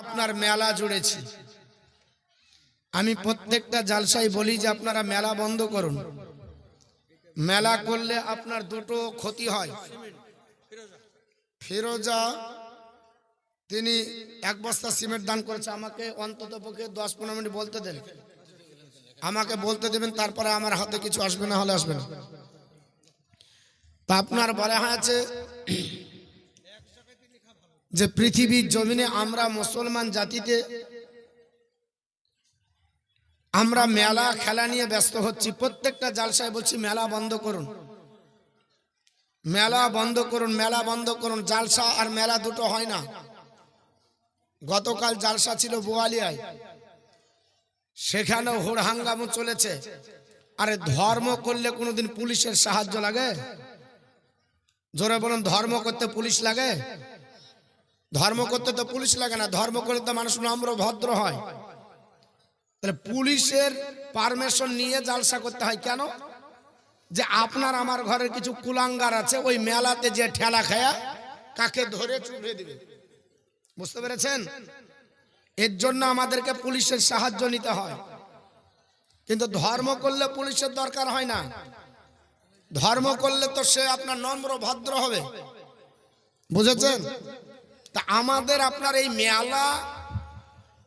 আপনার মেলা জুড়েছি। আমি প্রত্যেকটা জালসাই বলি যে আপনারা মেলা বন্ধ করুন। মেলা করলে আপনার দুটো ক্ষতি হয়। ফিরোজা, তিনি এক বস্তা সিমেন্ট দান করেছে। আমাকে অন্তত পক্ষে দশ পনেরো মিনিট বলতে দেন। আমাকে বলতে দেবেন, তারপরে আমার হাতে কিছু আসবে না হলে আসবে না। তা আপনার বলা হয়েছে যে পৃথিবীর জমিনে আমরা মুসলমান জাতিতে আমরা মেলা খেলা নিয়ে ব্যস্ত হচ্ছি। প্রত্যেকটা জালসায় বলছি, মেলা বন্ধ করুন। মেলা বন্ধ করুন, মেলা বন্ধ করুন। জালসা আর মেলা দুটো হয় না। গতকাল জালসা ছিল বোয়ালিয়ায়। সেখানেও হুড় হাঙ্গামও চলেছে। আরে ধর্ম করলে কোনোদিন পুলিশের সাহায্য লাগে? জোরে বলুন, ধর্ম করতে পুলিশ লাগে? ধর্ম করতে তো পুলিশ লাগে না, ধর্ম করতে তো মানুষ নম্র, ভদ্র হয়। তাহলে পুলিশের পারমিশন নিয়ে জালসা করতে হয় কেন? যে আপনার আমার ঘরের কিছু কুলাঙ্গার আছে, ওই মেলাতে যে ঠেলা খায়া কাকে ধরে চুপড়ে দিবে? বুঝতে পেরেছেন? এর জন্য আমাদেরকে পুলিশের সাহায্য নিতে হয়। কিন্তু ধর্ম করলে পুলিশের দরকার হয় না। ধর্ম করলে তো সে আপনার নম্র, ভদ্র হবে। বুঝেছেন? তা আমাদের আপনার এই মেলা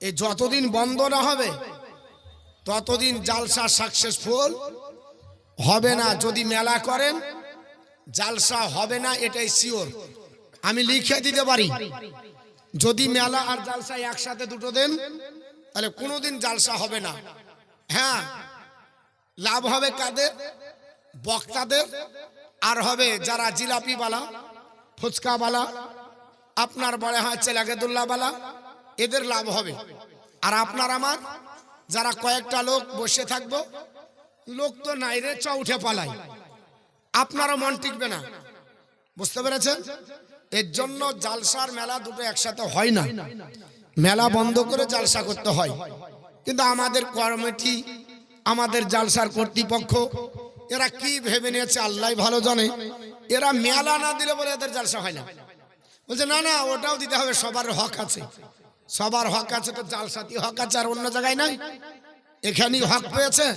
এই যতদিন বন্ধ না হবে, ততদিন জালসা সাকসেসফুল হবে না। যদি মেলা করেন, জালসা হবে না, এটাই শিওর আমি লিখে দিতে পারি। যদি মেলা আর জালসা একসাথে দুটো দেন, তাহলে কোনোদিন জালসা হবে না। হ্যাঁ লাভ হবে কাদের? বক্তাদের। আর হবে যারা জিলাপিওয়ালা, ফুচকাওয়ালা আপনার বলে, হয় চেলাগেদুল্লাহওয়ালা এদের লাভ হবে। আর আপনার আমার, যারা কয়েকটা লোক বসে থাকব, লোক তো নাই রে, চ, উঠে পালাই। আপনারও মন টিকবে না। বুঝতে পেরেছেন? এর জন্য জালসার মেলা দুটো একসাথে হয় না। মেলা বন্ধ করে জালসা করতে হয়। কিন্তু আমাদের কমিটি আমাদের জালসার কর্তৃপক্ষ, এরা কি ভেবে নিয়েছে আল্লাহ ভালো জানে। এরা মেলা না দিলে বলে এদের জালসা হয় না। বলছে, না না, ওটাও দিতে হবে, সবার হক আছে। সবার হক আছে তো জালসাতি হক আছে, আর অন্য জায়গায় নাই। এখানেই হক পেয়েছে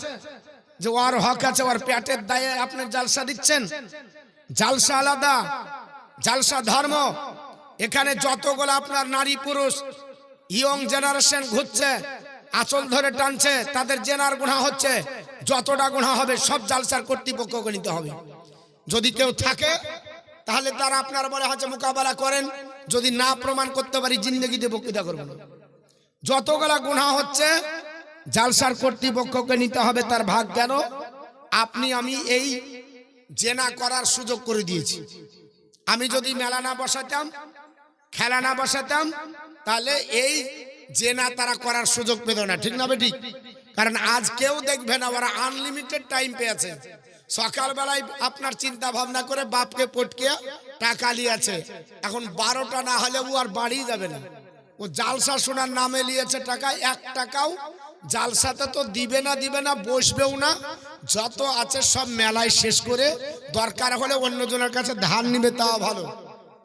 যে ওর হক আছে, ওর পেটের দায়ে আপনি জালসা দিচ্ছেন। জালসা আলাদা, জালসা ধর্ম। এখানে যতগুলো আপনার নারী পুরুষ, ইয়ং জেনারেশন ঘুরছে, আচল ধরে টানছে, তাদের জেনার গুণা হচ্ছে, যতটা গুণা হবে সব জালসার কর্তৃপক্ষকে নিতে হবে। যদি কেউ থাকে তাহলে তারা আপনার বলে হচ্ছে মোকাবেলা করেন, যদি না প্রমাণ করতে পারি জিন্দগিতে বক্তৃতা করব না। যতগুলা গুণা হচ্ছে, জালসার কর্তৃপক্ষকে নিতে হবে তার ভাগ কেন? আপনি, আমি এই জেনা করার সুযোগ করে দিয়েছি। আমি যদি মেলা না বসাতাম, খেলা না বসাতাম, তাহলে এই জেনা তারা করার সুযোগ পেত না। ঠিক না ঠিক? কারণ আজ কেউ দেখবে না, ওরা আনলিমিটেড টাইম পেয়েছে। সকালবেলায় আপনার চিন্তা ভাবনা করে বাপকে পটকে টাকা লিয়েছে এখন বারোটা না হলে ও আর বাড়ি যাবে না। ও জালসা শোনার নামে লিয়েছে টাকা, এক টাকাও জালসাতে তো দিবে না দিবে না, বসবেও না। যত আছে সব মেলায় শেষ করে দরকার হলে অন্যজনের কাছে ধার নিবে, তাও ভালো।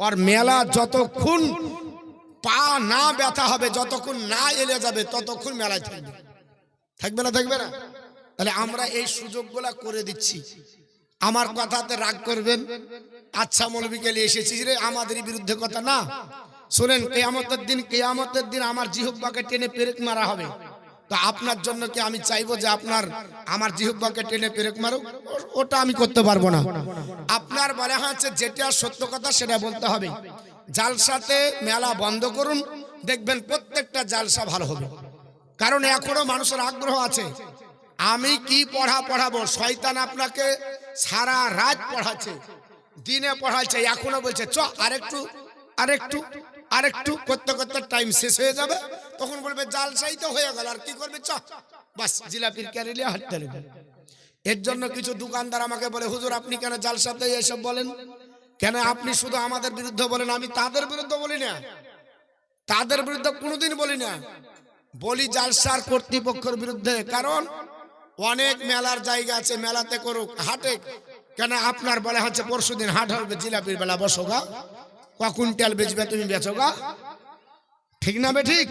আর মেলা যতক্ষণ পা না ব্যথা হবে, যতক্ষণ না এলে যাবে, ততক্ষণ মেলায় থাকবে। থাকবে না থাকবে না? তাহলে আমরা এই সুযোগগুলা করে দিচ্ছি। আমার কথাতে রাগ করবেন? আচ্ছা মৌলবীকে নিয়ে এসেছি রে? আমাদের বিরুদ্ধে কথা না? শোনেন, কেয়ামতের দিন কেয়ামতের দিন আমার জিহুব্বাকে টেনে পেরেক মারা হবে। তো আপনার জন্য কি আমি চাইব যে আপনার, আমার জিহুব্বাকে টেনে পেরেক মারুক? ওটা আমি করতে পারব না। আপনার বলা হচ্ছে যেটা সত্য কথা সেটা বলতে হবে। জালসাতে মেলা বন্ধ করুন, দেখবেন প্রত্যেকটা জালসা ভালো হবে। কারণ এখনও মানুষের আগ্রহ আছে। আমি কি পড়া পড়াবো? শয়তান আপনাকে সারা রাত পড়াচ্ছে, দিনে পড়াচ্ছে, এখনও বলছে, চ, আরেকটু আরেকটু আরেকটু করতে করতে টাইম শেষ হয়ে যাবে। তখন বলবে, জালসাই তো হয়ে গেল, আর কি করবে? চ, বাস, জিলাপির ক্যারেলিয়া হাঁটতে লাগবে। এর জন্য কিছু দোকানদার আমাকে বলে, হুজুর, আপনি কেন জালসাতে এসব বলেন? কেন আপনি শুধু আমাদের বিরুদ্ধে বলেন? আমি তাদের বিরুদ্ধে বলি না। তাদের বিরুদ্ধে কোনোদিন বলি না। বলি জালসার কর্তৃপক্ষের বিরুদ্ধে। কারণ অনেক মেলার জায়গা আছে, মেলাতে করুক, হাটে। কেন আপনার বলে হচ্ছে পরশু দিন হাট হবে, জিলাপির বেলা বসোগা ক কুইন্টাল বেচবে তুমি বেচো গা। ঠিক না বে ঠিক?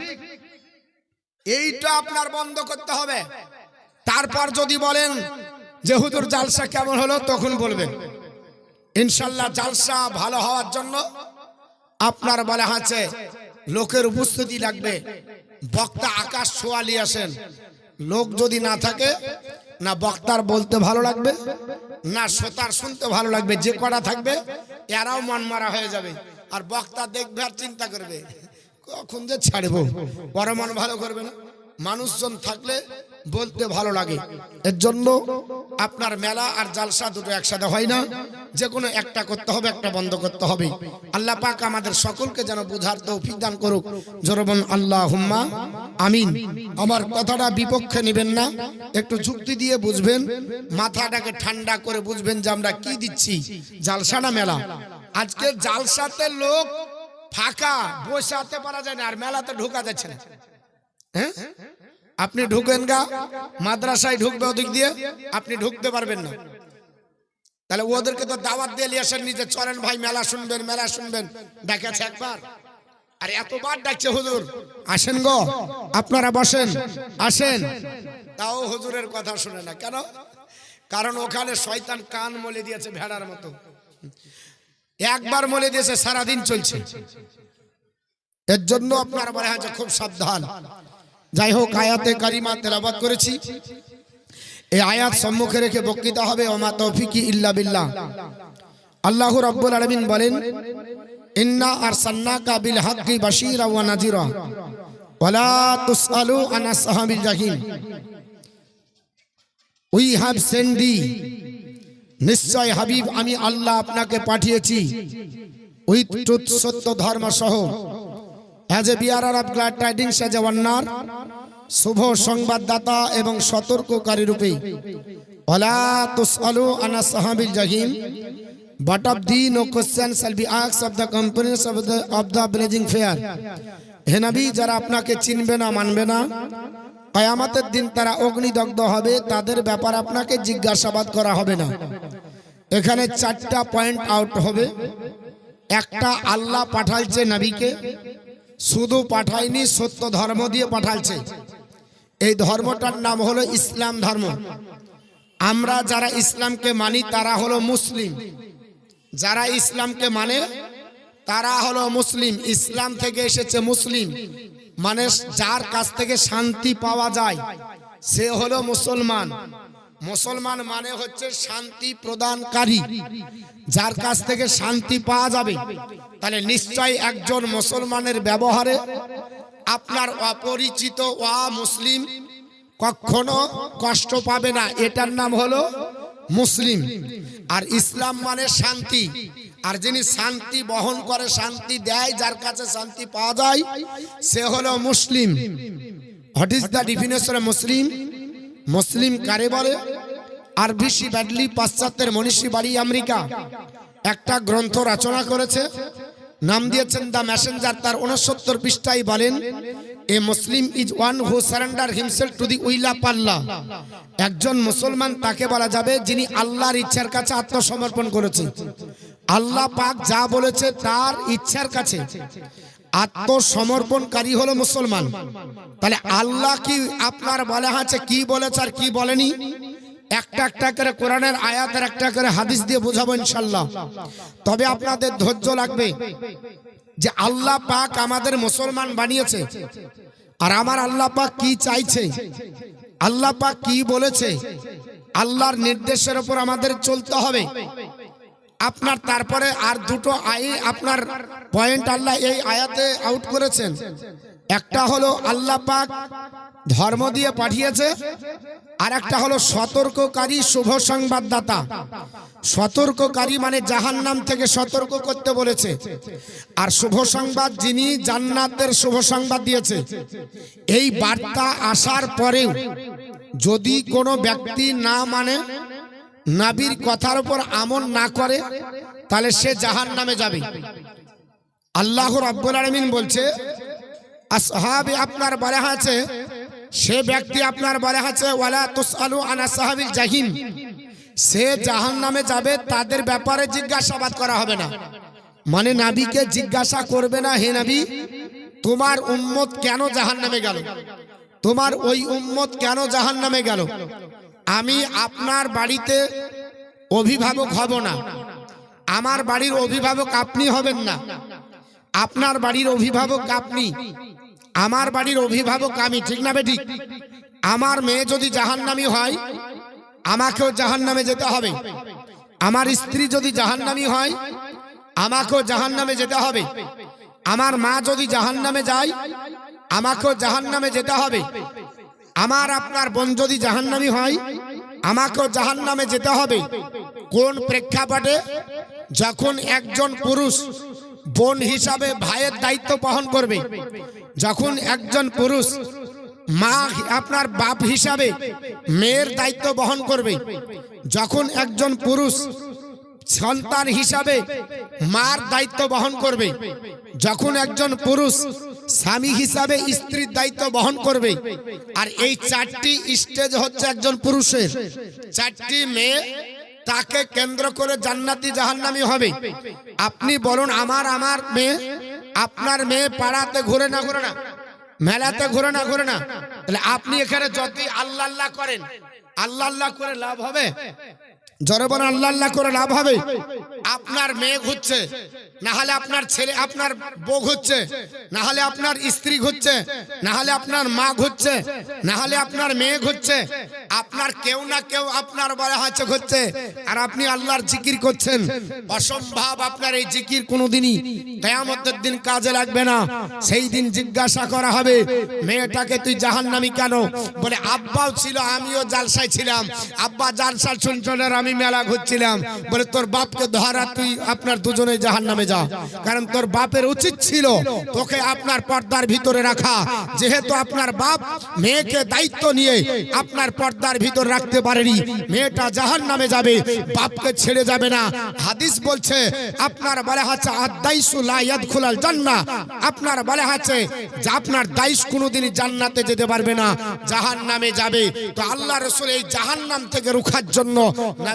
এইটা আপনার বন্ধ করতে হবে। তারপর যদি বলেন যে, হুজুর, জালসা কেমন হলো? তখন বলবেন। ইনশাল্লাহ জালসা ভালো হওয়ার জন্য আপনার বলা আছে লোকের উপস্থিতি লাগবে। বক্তা আকাশ ছোয়ালি আসেন। লোক যদি না থাকে, না বক্তার বলতে ভালো লাগবে, না শ্রোতার শুনতে ভালো লাগবে, যে কটা থাকবে, এরাও মন মারা হয়ে যাবে। আর বক্তা দেখবে আর চিন্তা করবে, কখন যে ছাড়বো? পরে মন ভালো করবে না। মানুষজন থাকলে বলতে ভালো লাগে। এর জন্য আপনার মেলা আর জালসা দুটো একসাথে হয় না। যে কোনো একটা করতে হবে, একটা বন্ধ করতে হবে। আল্লাহ পাক আমাদের সকলকে যেন বুঝার তৌফিক দান করুক। জোরবন আল্লাহ হুম্মা আমিন। আমার কথাটা বিপক্ষে নেবেন না। একটু যুক্তি দিয়ে বুঝবেন। মাথাটাকে ঠান্ডা করে বুঝবেন যে আমরা কি দিচ্ছি। জালসা না মেলা? আজকে জালসাতে লোক ফাঁকা বসাতে পারা যায় না, আর মেলাতে ঢোকা যাচ্ছে না। হ্যাঁ? আপনি ঢুকেন গা, মাদ্রাসায় ঢুকবে ওদিক দিয়ে, আপনি ঢুকতে পারবেন না। তাহলে ওদেরকে তো দাওয়াত দিয়ে নিয়ে আসেন নিজে, চলেন ভাই, মেলা শুনবেন মেলা শুনবেন। দেখেছে একবার। আর এতবার ডাকছে হুজুর। আসেন গো, আপনারা বসেন, আসেন। তাও হুজুরের কথা শুনে না। কেন? কারণ ওখানে শয়তান কান মলে দিয়েছে ভেড়ার মতো। একবার মলে দিয়েছে, সারাদিন চলছে। এর জন্য আপনার বলে আছে খুব সাবধান। যাই হোক, আয়াতে কারিমা তেলাবাদ করেছি। এই আয়াত সম্মুখে রেখে বক্তৃতা হবে ওমা তৌফিকি ইল্লা বিল্লাহ। আল্লাহ রাব্বুল আলামিন বলেন, ইন্না আরসালনাকা বিল হাক্কি বাশীরা ওয়া নাযীরা। ওয়ালা তুসআলু আন আসহাবিল জাহিম। উই হ্যাভ সেন্ড নিশ্চয় হাবিব, আমি আল্লাহ আপনাকে পাঠিয়েছি। উইথ ট্রুথ সত্য ধর্ম সহ as a bearer of glad tidings as warner, শুভ সংবাদদাতা এবং সতর্ককারী রূপে। ওলা তুসআলু আনা সাহাবিল জাহিম, But of thee no question shall be asked of the companies of the of the blazing fair. হে নবী, যারা আপনাকে চিনবে না, মানবে না, কয়ামতের দিন তারা অগ্নিদগ্ধ হবে, তাদের ব্যাপার আপনাকে জিজ্ঞাসাবাদ করা হবে না। এখানে চারটা পয়েন্ট আউট হবে। একটা আল্লাহ পাঠালছে নবীকে শুধু পাঠায়নি, সত্য ধর্ম দিয়ে পাঠালছে। এই ধর্মটার নাম হলো ইসলাম ধর্ম। আমরা যারা ইসলামকে মানি, তারা হলো মুসলিম। যারা ইসলামকে মানে তারা হলো মুসলিম। ইসলাম থেকে এসেছে মুসলিম। মানে যার কাছ থেকে শান্তি পাওয়া যায়, সে হলো মুসলমান। মুসলমান মানে হচ্ছে শান্তি প্রদানকারী। যার কাছ থেকে শান্তি পাওয়া যাবে, তাহলে নিশ্চয় একজন মুসলমানের ব্যবহারে আপনার অপরিচিত ওয়া মুসলিম কখনো কষ্ট পাবে না। এটার নাম হলো মুসলিম। আর ইসলাম মানে শান্তি। আর যিনি শান্তি বহন করে, শান্তি দেয়, যার কাছে শান্তি পাওয়া যায়, সে হলো মুসলিম। What is the definition Muslim? মুসলিম কারে বলে? আর বিশি ব্যাডলি পাশ্চাত্যের মনীষী বাড়ি আমেরিকা। একটা গ্রন্থ রচনা করেছে। নাম দিয়েছেন দ্য মেসেঞ্জার। তার উনসত্তর পৃষ্ঠায় বলেন, a Muslim is one who surrender himself to the will of Allah. একজন মুসলমান তাকে বলা যাবে যিনি আল্লাহর ইচ্ছার কাছে আত্মসমর্পণ করেছে আল্লাহ পাক যা বলেছে তার ইচ্ছার কাছে। আত্মসমর্পণকারী হলো মুসলমান। তাহলে আল্লাহ কি আপনার বলা আছে, কি বলেছে আর কি বলেনি? একটা একটা করে কোরআনের আয়াতের একটা করে হাদিস দিয়ে বোঝাবো ইনশাল্লাহ তবে আপনাদের ধৈর্য লাগবে যে আল্লাহ পাক আমাদের মুসলমান বানিয়েছে। আর আমার আল্লাহ পাক কি চাইছে? আল্লাহ পাক কি বলেছে? আল্লাহর নির্দেশের উপর আমাদের চলতে হবে। আপনার তারপরে আর দুটো আই, আপনার পয়েন্ট আল্লাহ এই আয়াতে আউট করেছেন। একটা হলো আল্লাহ পাক ধর্ম দিয়ে পাঠিয়েছে আর একটা হলো সতর্ককারী শুভ সংবাদদাতা। সতর্ককারী মানে জাহান্নাম থেকে সতর্ক করতে বলেছে। আর শুভ সংবাদ যিনি জান্নাতের শুভ সংবাদ দিয়েছে। এই বার্তা আসার পরেও যদি কোনো ব্যক্তি না মানে নাবির কথার উপর আমল না করে, তাহলে সে জাহান নামে যাবে। আল্লাহ রাব্বুল আলামিন বলছে, আসহাবে আপনার বলে আছে, সে ব্যক্তি আপনার বলে আছে, ওয়ালা তুসআলু আনা সাহাবিল জাহিম। সে জাহান নামে যাবে, তাদের ব্যাপারে জিজ্ঞাসাবাদ করা হবে না। মানে নাবিকে জিজ্ঞাসা করবে না, হে নাবি, তোমার উম্মত কেন জাহান নামে গেল? তোমার ওই উম্মত কেন জাহান নামে গেল? আমি আপনার বাড়িতে অভিভাবক হব না। আমার বাড়ির অভিভাবক আপনি হবেন না। আপনার বাড়ির অভিভাবক আপনি। আমার বাড়ির অভিভাবক আমি, ঠিক না বেঠিক আমার মেয়ে যদি জাহান্নামি হয়, আমাকেও জাহান্নামে যেতে হবে। আমার স্ত্রী যদি জাহান্নামি হয়, আমাকেও জাহান্নামে যেতে হবে। আমার মা যদি জাহান্নামে যায়, আমাকেও জাহান্নামে যেতে হবে। আমার আপনার বোন যদি জাহান্নামি হয়, আমাকেও জাহান্নামে যেতে হবে। কোন প্রেক্ষাপটে? যখন একজন পুরুষ বোন হিসাবে ভাইয়ের দায়িত্ব বহন করবে, যখন একজন পুরুষ মা আপনার বাপ হিসাবে মেয়ের দায়িত্ব বহন করবে, যখন একজন পুরুষ সন্তান হিসাবে মার দায়িত্ব বহন করবে। যখন একজন পুরুষ স্বামী হিসাবে স্ত্রীর দায়িত্ব বহন করবে, আর এই চারটি স্টেজ হচ্ছে একজন পুরুষের। চারটি মেয়ে তাকে কেন্দ্র করে জান্নাতি জাহান্নামি হবে। আপনি বলুন, আমার আমার মেয়ে, আপনার মেয়ে পাড়াতে ঘুরে না ঘুরে না, মেলাতে ঘুরে না ঘুরে না। তাহলে আপনি এখানে যদি আল্লাহ আল্লাহ করেন, আল্লাহ আল্লাহ করে লাভ হবে? বলেন আল্লাহ আল্লাহ করে লাভ হবে। আপনার মেয়ে ঘুরছে না হলে আপনার ছেলে আপনার বউ ঘুরছে না হলে আপনার স্ত্রী ঘুরছে না হলে আপনার মা ঘুরছে না হলে আপনার মেয়ে ঘুরছে আপনার কেউ না কেউ আপনার বলা হচ্ছে ঘুরছে। আর আপনি আল্লাহর জিকির করছেন। অসম্ভব আপনার এই জিকির কোনোদিনই কেয়ামতের দিন কাজে লাগবে না। সেই দিন জিজ্ঞাসা করা হবে মেয়েটাকে তুই জাহান্নামি কেন? বলে আব্বাও ছিল আমিও জালসায় ছিলাম। আব্বা জালসা শুনছনের আমি মেলা ঘুরছিলাম। বলে, তোর বাপকে ধরা তুই আপনার দুজনে জাহান নামে যা। কারণ তোর বাপের উচিত ছিল তোকে আপনার পর্দার ভিতরে রাখা। যেহেতু আপনার বাপ মেয়েকে দায়িত্ব নিয়ে আপনার পর্দার ভিতর রাখতে পারেনি। মেয়েটা জাহান নামে যাবে, বাপকে ছেড়ে যাবে না। হাদিস বলছে, আপনার বলে হচ্ছে, আদাইসু লা ইয়াদখুলাল জান্নাহ। আপনার বলে আছে যে আপনার দাইস কোনোদিনই জান্নাতে যেতে পারবে না জাহান নামে যাবে। তো আল্লাহ রসুল এই জাহান নাম থেকে রুখার জন্য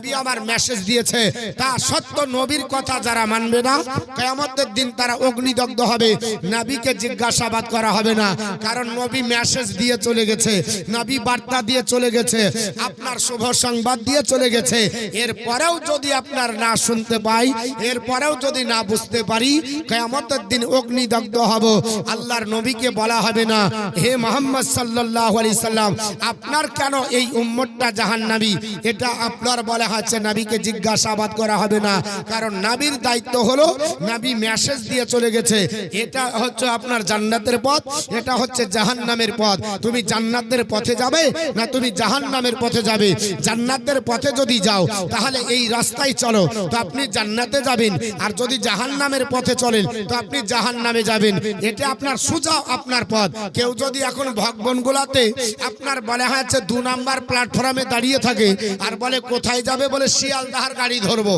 নবী আমার মেসেজ দিয়েছে। তা সত্য নবীর কথা যারা মানবে না, কেয়ামতের দিন তারা অগ্নিদগ্ধ হবে। নবীকে জিজ্ঞাসাবাদ করা হবে না, কারণ নবী মেসেজ দিয়ে চলে গেছে, নবী বার্তা দিয়ে চলে গেছে, আপনার শুভ সংবাদ দিয়ে চলে গেছে। এরপরেও যদি আপনার না শুনতে পাই এরপরেও যদি না বুঝতে পারি, কেয়ামতের দিন অগ্নিদগ্ধ হব। আল্লাহর নবীকে বলা হবে না, হে মোহাম্মদ সাল্লাহ আলি সাল্লাম, আপনার কেন এই উম্মতটা জাহান্নাবী এটা আপনার বলা হচ্ছে নাবিকে জিজ্ঞাসাবাদ করা হবে না। কারণ নাবির দায়িত্ব হলো নাবি মেসেজ দিয়ে চলে গেছে। এটা হচ্ছে আপনার জান্নাতের পথ, এটা হচ্ছে জাহান্নামের পথ। তুমি জান্নাতের পথে যাবে না তুমি জাহান্নামের পথে যাবে? জান্নাতের পথে যদি যাও, তাহলে এই রাস্তায় চলো। তো আপনি জান্নাতে যাবেন, আর যদি জাহান্নামের পথে চলেন, তো আপনি জাহান্নামে যাবেন। এটা আপনার সুজা আপনার পথ। কেউ যদি এখন ভগবনগুলাতে আপনার বলে হচ্ছে দু নাম্বার প্ল্যাটফর্মে দাঁড়িয়ে থাকে, আর বলে, কোথায় যাবে বলে শিয়ালদাহার গাড়ি ধরবো।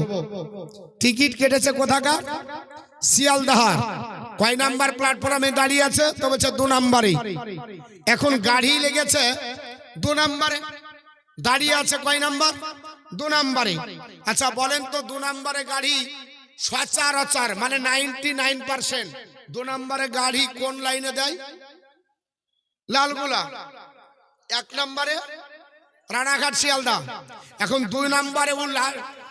টিকিট কেটেছে কোথাকার? শিয়ালদাহার। কয় নাম্বার প্ল্যাটফর্মে দাঁড়িয়ে আছে? তো বলছে দু নাম্বারে এখন গাড়ি লেগেছে দু নাম্বারে। দাঁড়িয়ে আছে কয় নাম্বার? দু নাম্বারে। আচ্ছা বলেন তো দু নাম্বারে গাড়ি সচারচর মানে নাইনটি নাইন পার্সেন্ট। দু নম্বরে গাড়ি কোন লাইনে দেয়? লালগুলা। এক নম্বরে রানাঘাট শিয়ালদা। এখন দুই নম্বরে ও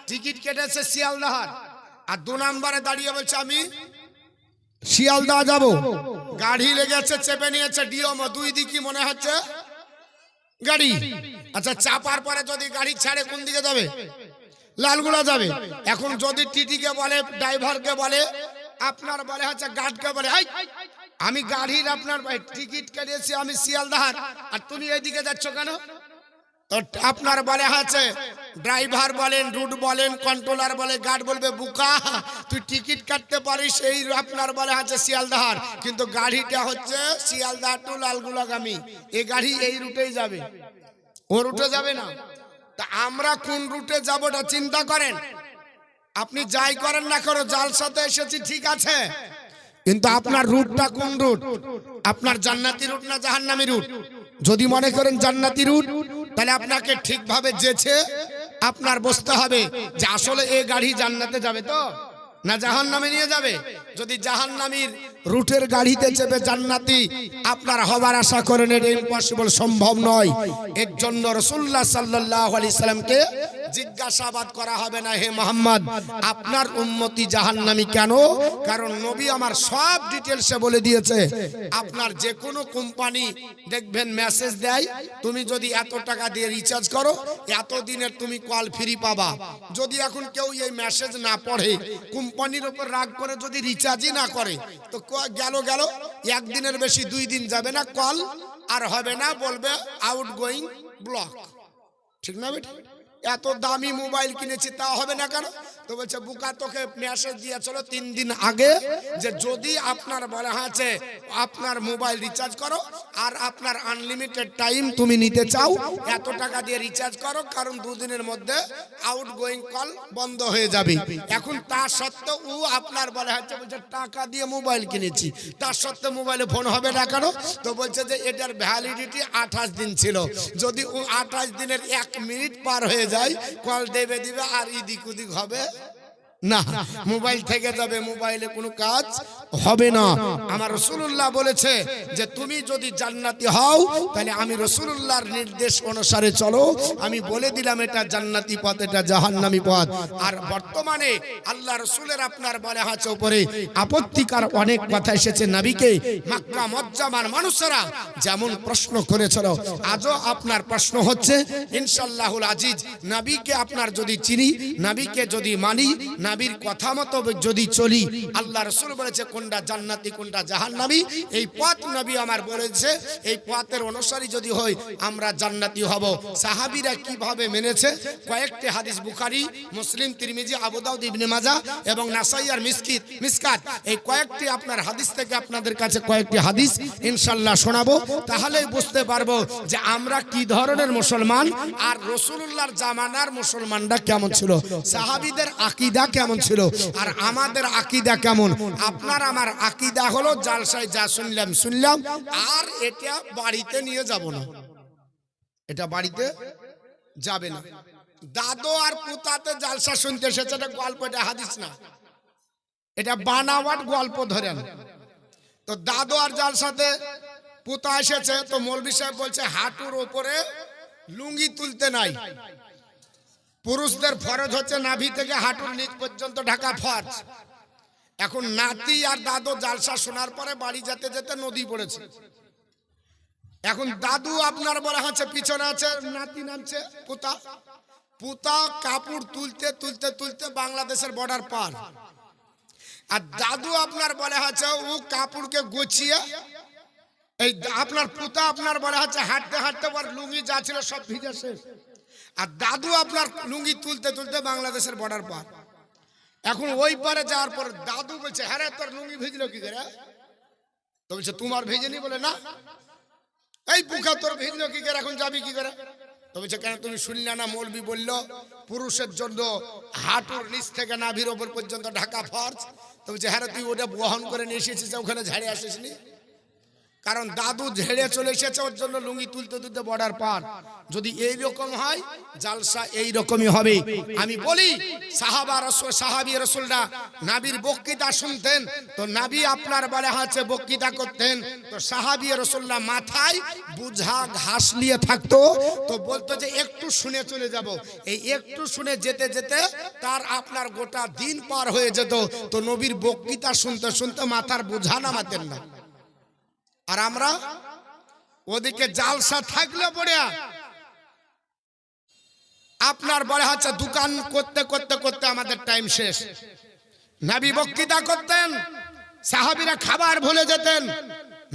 টিকিট কেটেছে শিয়ালদাহার। আর দু নম্বরে দাঁড়িয়ে বলছে আমি শিয়ালদা যাব। গাড়ি লেগেছে চেপে নিয়েছে ডিওমো দুই দিকই মনে হচ্ছে গাড়ি। আচ্ছা চাপার পরে যদি গাড়ি ছাড়ে কোন দিকে যাবে? লালগুলা যাবে। এখন যদি টিটিকে বলে ড্রাইভারকে বলে আপনার বলে হচ্ছে গার্ডকে বলে "এই, আমি গাড়ির আপনার টিকিট কেটেছি আমি শিয়ালদাহার। আর তুমি এইদিকে যাচ্ছ কেন? তো আপনার বলে আছে ড্রাইভার বলেন, রুট বলেন, কন্ট্রোলার বলে, গার্ড বলবে, বুকা, তুই টিকিট কাটতে পারিস, এই আপনার বলে আছে শিয়ালদাহার। কিন্তু গাড়িটা হচ্ছে শিয়ালদাহার টু লালগুলাগামী। এই গাড়ি এই রুটেই যাবে। ও রুটে যাবে না। তা আমরা কোন রুটে যাব ওটা চিন্তা করেন? আপনি যাই করেন না করো, জাল সাথে এসেছি, ঠিক আছে। কিন্তু আপনার রুটটা কোন রুট? আপনার জান্নাতি রুট না জাহান্নামি রুট? যদি মনে করেন জান্নাতি রুট তাহলে আপনাকে ঠিকভাবে যেছে, আপনার বসতে হবে। যে আসলে এই গাড়ি জান্নাতে যাবে তো? না জাহান নামে নিয়ে যাবে? যদি জাহান নামির রুটের গাড়িতে চেপে জান্নাতি, আপনার হবার আশা করেন এটা ইম্পসিবল সম্ভব নয়। এর জন্য রসুল্লাহ সাল্লাহ আলি সাল্লামকে জিজ্ঞাসাবাদ করা হবে না, হে মোহাম্মদ। আপনার উন্মতি জাহান্নামি কেন? কারণ নবী আমার সব ডিটেলসে বলে দিয়েছে, আপনার যে কোনো কোম্পানি দেখবেন মেসেজ দেয়, তুমি যদি এত টাকা দিয়ে রিচার্জ করো এত দিনের তুমি কল ফ্রি পাবা। যদি এখন কেউ এই মেসেজ না পড়ে কোম্পানির উপর রাগ করে যদি রিচার্জই না করে, তো গেল গেল। একদিনের বেশি দুই দিন যাবে না কল আর হবে না বলবে আউট গোয়িং ব্লক ঠিক না বেটি? এত দামি মোবাইল কিনেছি তা হবে না কেন? তো বলছে, বুকা তোকে মেসেজ দিয়েছিল তিন দিন আগে যে যদি আপনার বলা আছে আপনার মোবাইল রিচার্জ করো আর আপনার আনলিমিটেড টাইম তুমি নিতে চাও, এত টাকা দিয়ে রিচার্জ করো, কারণ দুদিনের মধ্যে আউট গোয়িং কল বন্ধ হয়ে যাবে। এখন তা সত্ত্বেও ও আপনার বলা হচ্ছে বলছে, টাকা দিয়ে মোবাইল কিনেছি। তার সত্ত্বেও মোবাইলে ফোন হবে না কেন? তো বলছে যে এটার ভ্যালিডিটি আঠাশ দিন ছিল। যদি ও আঠাশ দিনের এক মিনিট পার হয়ে যায়, কল দেবে দিবে আর ইদিক উদিক হবে না, মোবাইল থেকে যাবে, মোবাইলে কোনো কাজ হবে না। আমার রসুল্লাহ বলেছে যে, তুমি যদি জান্নাতি হও, তাহলে আমি রসুল্লাহর নির্দেশ অনুসারে চলো। আমি বলে দিলাম, এটা জান্নাতি পথ, এটা জাহান্নামি পথ। আর বর্তমানে আল্লাহ রসুলের আপনার বলে আছে উপরে আপত্তিকার অনেক কথা এসেছে নাবিকে। মাক্কা মজ্জামার মানুষেরা যেমন প্রশ্ন করেছিল, আজও আপনার প্রশ্ন হচ্ছে ইনশাল্লাহুল আজিজ, নাবিকে আপনার যদি চিনি, নাবিকে যদি মানি নাবির কথা মতো যদি চলি, আল্লাহ রসুল বলেছে, কোনটা জান্নাতি, কোনটা জাহান্নামি? এই পথ নবী আমার বলেছে, এই পথের অনুসারী যদি হই, আমরা জান্নাতি হব। সাহাবীরা কীভাবে মেনেছে? কয়েকটি হাদিস, বুখারী, মুসলিম, তিরমিজি, আবু দাউদ, ইবনে মাজা এবং নাসাই আর মিসকিত, মিসকাত। এই কয়েকটি আপনার হাদিস থেকে আপনাদের কাছে কয়েকটি হাদিস ইনশাল্লাহ শোনাবো। তাহলেই বুঝতে পারব যে আমরা কি ধরনের মুসলমান আর রসুল্লাহর জামানার মুসলমানরা কেমন ছিল। সাহাবীদের আকিদা কেমন ছিল? আর আমাদের আকিদা কেমন? আপনার আমার আকিদা হলো জালসায় যা শুনলাম শুনলাম, আর এটা বাড়িতে নিয়ে যাব না। এটা বাড়িতে যাবে না। দাদু আর পুতাতে জালসা শুনতে এসেছে, এটা গল্প, এটা হাদিস না। এটা বানাওয়াট গল্প ধরেন। তো দাদু আর জালসাতে পুতা এসেছে, তো মৌলবি সাহেব বলছে, হাঁটুর ওপরে লুঙ্গি তুলতে নাই। পুরুষদের ফরজ হচ্ছে নাভি থেকে হাঁটুর নিচ পর্যন্ত ঢাকা ফরজ। এখন নাতি আর দাদু জালসা শোনার পরে বাড়ি যেতে যেতে নদী পড়েছে। এখন দাদু আপনার বলা হচ্ছে পিছনে আছে, নাতি নামছে পুতা। পুতা কাপড় তুলতে তুলতে তুলতে বাংলাদেশের বর্ডার পার। আর দাদু আপনার বলা হচ্ছে ও কাপড়কে গুছিয়ে, এই আপনার পুতা আপনার বলা হচ্ছে হাঁটতে হাঁটতে পর লুঙ্গি যা ছিল সব ভিজে শেষ। আর দাদু আপনার লুঙ্গি তুলতে তুলতে বাংলাদেশের বর্ডার পার। এখন ওই পারে যাওয়ার পর দাদু বলছে হ্যাঁ তোর লুঙ্গি ভিজলো কি করে? তো বলছে, তোমার ভেজেনি বলে না? এই বুকা তোর ভিজলো কি করে? এখন যাবি কি করে? তো বলছে, কেন তুমি শুনলে না? মৌলবি বলল, পুরুষের জন্য হাঁটুর নিচ থেকে নাভির ওপর পর্যন্ত ঢাকা ফর্জ। তো বলছে হ্যাঁ তুই ওটা বহন করে নিয়ে এসেছিস, ওখানে ঝাড়ে আসিসনি? কারণ দাদু ঝেড়ে চলে এসেছে, ওর জন্য লুঙ্গি তুলতে তুলতে বর্ডার পার। যদি এই রকম হয়, জালসা এই রকমই হবে। আমি বলি, সাহাবা রসুল, সাহাবি রসুলরা নাবির বক্তৃতা শুনতেন, তো নাবি আপনার বলে হচ্ছে বক্তৃতা করতেন, তো সাহাবি রসুল্লাহ মাথায় বুঝা ঘাস নিয়ে থাকতো, তো বলতো যে একটু শুনে চলে যাব। এই একটু শুনে যেতে যেতে তার আপনার গোটা দিন পার হয়ে যেত, তো নবীর বক্তৃতা শুনতে শুনতে মাথার বোঝা নামাতেন না। আর আমরা ওদিকে জালসা থাকলে পড়ে আপনার বলে হচ্ছে দোকান করতে করতে করতে আমাদের টাইম শেষ। নাবি বক্তৃতা করতেন, সাহাবিরা খাবার ভুলে যেতেন।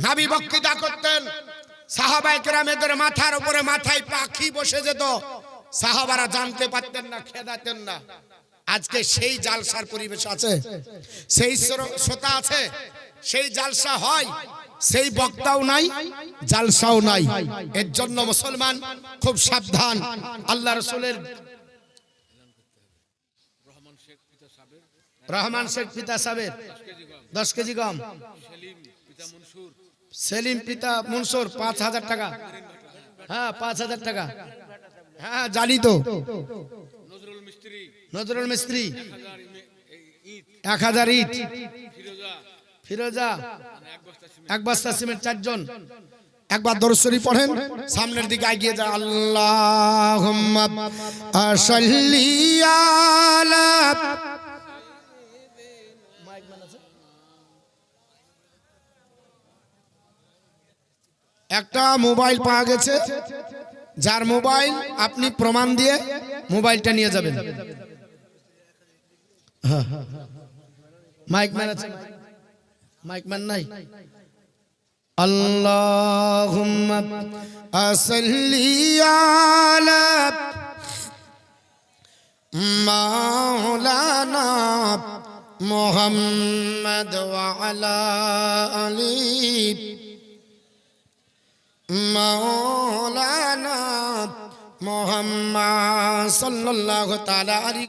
নাবি বক্তৃতা করতেন সাহাবাই কেরামেদের মাথার উপরে মাথায় পাখি বসে যেত। সাহাবারা জানতে পারতেন না, খেদাতেন না। আজকে সেই জালসার পরিবেশ আছে, সেই শ্রোতা আছে, সেই জালসা হয়। সেই বক্তাও নাই, জালসাও নাই। এর জন্য মুসলমান খুব সাবধান। আল্লাহ রসুলের রহমান শেখ পিতা সাহেবের দশ কেজি গম। সেলিম পিতা মনসুর, পাঁচ হাজার টাকা। হ্যাঁ পাঁচ হাজার টাকা। হ্যাঁ জানি তো। নজরুল মিস্ত্রি। এক হাজার ইট। ফিরোজা এক বস্তা সিমেন্ট। চারজন। একবার দরশ্বরী পড়েন। সামনের দিকে এগিয়ে যায় আল্লাহ একটা মোবাইল পাওয়া গেছে যার মোবাইল আপনি প্রমাণ দিয়ে মোবাইলটা নিয়ে যাবেন। হ্যাঁ। মাইক ম্যান আছে? মাইক ম্যান নাই اللهم صل على مولانا محمد وعلى آله مولانا محمد صلى الله تعالى عليه